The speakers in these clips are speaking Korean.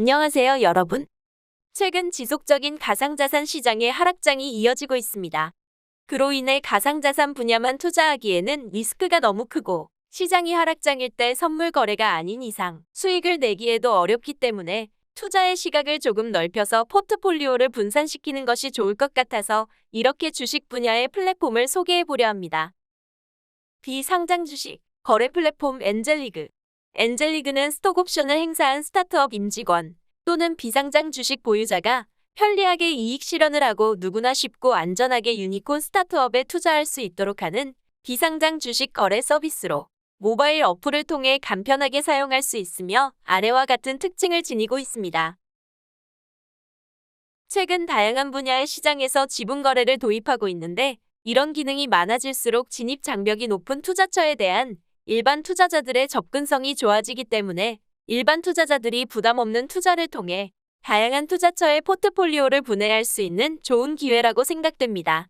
안녕하세요, 여러분. 최근 지속적인 가상자산 시장의 하락장이 이어지고 있습니다. 그로 인해 가상자산 분야만 투자하기에는 리스크가 너무 크고 시장이 하락장일 때 선물 거래가 아닌 이상 수익을 내기에도 어렵기 때문에 투자의 시각을 조금 넓혀서 포트폴리오를 분산시키는 것이 좋을 것 같아서 이렇게 주식 분야의 플랫폼을 소개해 보려 합니다. 비상장 주식 거래 플랫폼 엔젤리그 엔젤리그는 스톡 옵션을 행사한 스타트업 임직원 또는 비상장 주식 보유자가 편리하게 이익 실현을 하고 누구나 쉽고 안전하게 유니콘 스타트업에 투자할 수 있도록 하는 비상장 주식 거래 서비스로 모바일 어플을 통해 간편하게 사용할 수 있으며 아래와 같은 특징을 지니고 있습니다. 최근 다양한 분야의 시장에서 지분 거래를 도입하고 있는데 이런 기능이 많아질수록 진입 장벽이 높은 투자처에 대한 일반 투자자들의 접근성이 좋아지기 때문에 일반 투자자들이 부담 없는 투자를 통해 다양한 투자처의 포트폴리오를 분해할 수 있는 좋은 기회라고 생각됩니다.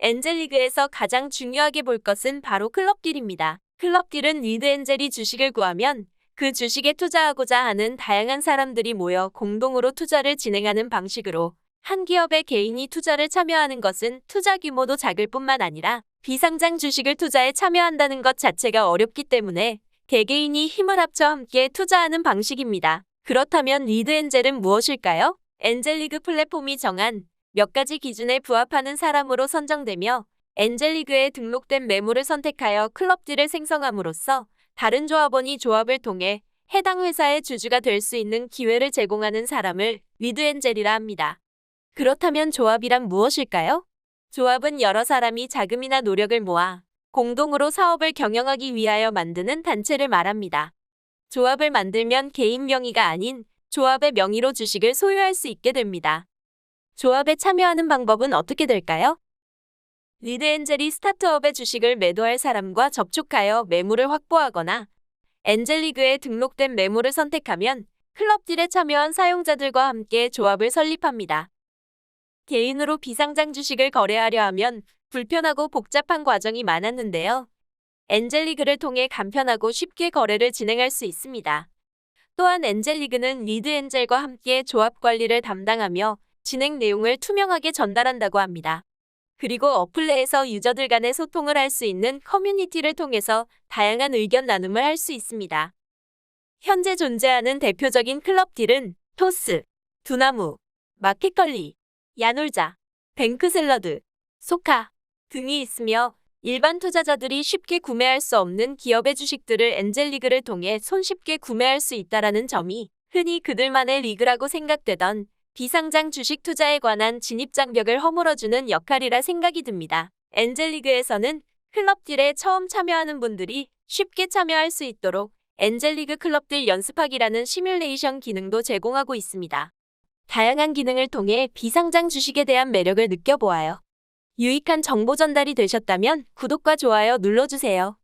엔젤리그에서 가장 중요하게 볼 것은 바로 클럽딜입니다. 클럽딜은 리드 엔젤이 주식을 구하면 그 주식에 투자하고자 하는 다양한 사람들이 모여 공동으로 투자를 진행하는 방식으로 한 기업의 개인이 투자를 참여하는 것은 투자 규모도 작을 뿐만 아니라 비상장 주식을 투자에 참여한다는 것 자체가 어렵기 때문에 개개인이 힘을 합쳐 함께 투자하는 방식입니다. 그렇다면 리드 엔젤은 무엇일까요? 엔젤리그 플랫폼이 정한 몇 가지 기준에 부합하는 사람으로 선정되며 엔젤리그에 등록된 매물을 선택하여 클럽딜을 생성함으로써 다른 조합원이 조합을 통해 해당 회사의 주주가 될 수 있는 기회를 제공하는 사람을 리드 엔젤이라 합니다. 그렇다면 조합이란 무엇일까요? 조합은 여러 사람이 자금이나 노력을 모아 공동으로 사업을 경영하기 위하여 만드는 단체를 말합니다. 조합을 만들면 개인 명의가 아닌 조합의 명의로 주식을 소유할 수 있게 됩니다. 조합에 참여하는 방법은 어떻게 될까요? 리드 엔젤이 스타트업의 주식을 매도할 사람과 접촉하여 매물을 확보하거나 엔젤리그에 등록된 매물을 선택하면 클럽딜에 참여한 사용자들과 함께 조합을 설립합니다. 개인으로 비상장 주식을 거래하려 하면 불편하고 복잡한 과정이 많았는데요. 엔젤리그를 통해 간편하고 쉽게 거래를 진행할 수 있습니다. 또한 엔젤리그는 리드 엔젤과 함께 조합 관리를 담당하며 진행 내용을 투명하게 전달한다고 합니다. 그리고 어플 내에서 유저들 간의 소통을 할 수 있는 커뮤니티를 통해서 다양한 의견 나눔을 할 수 있습니다. 현재 존재하는 대표적인 클럽 딜은 토스, 두나무, 마켓컬리, 야놀자, 뱅크샐러드, 소카 등이 있으며 일반 투자자들이 쉽게 구매할 수 없는 기업의 주식들을 엔젤리그를 통해 손쉽게 구매할 수 있다라는 점이 흔히 그들만의 리그라고 생각되던 비상장 주식 투자에 관한 진입 장벽을 허물어주는 역할이라 생각이 듭니다. 엔젤리그에서는 클럽딜에 처음 참여하는 분들이 쉽게 참여할 수 있도록 엔젤리그 클럽딜 연습하기라는 시뮬레이션 기능도 제공하고 있습니다. 다양한 기능을 통해 비상장 주식에 대한 매력을 느껴보아요. 유익한 정보 전달이 되셨다면 구독과 좋아요 눌러주세요.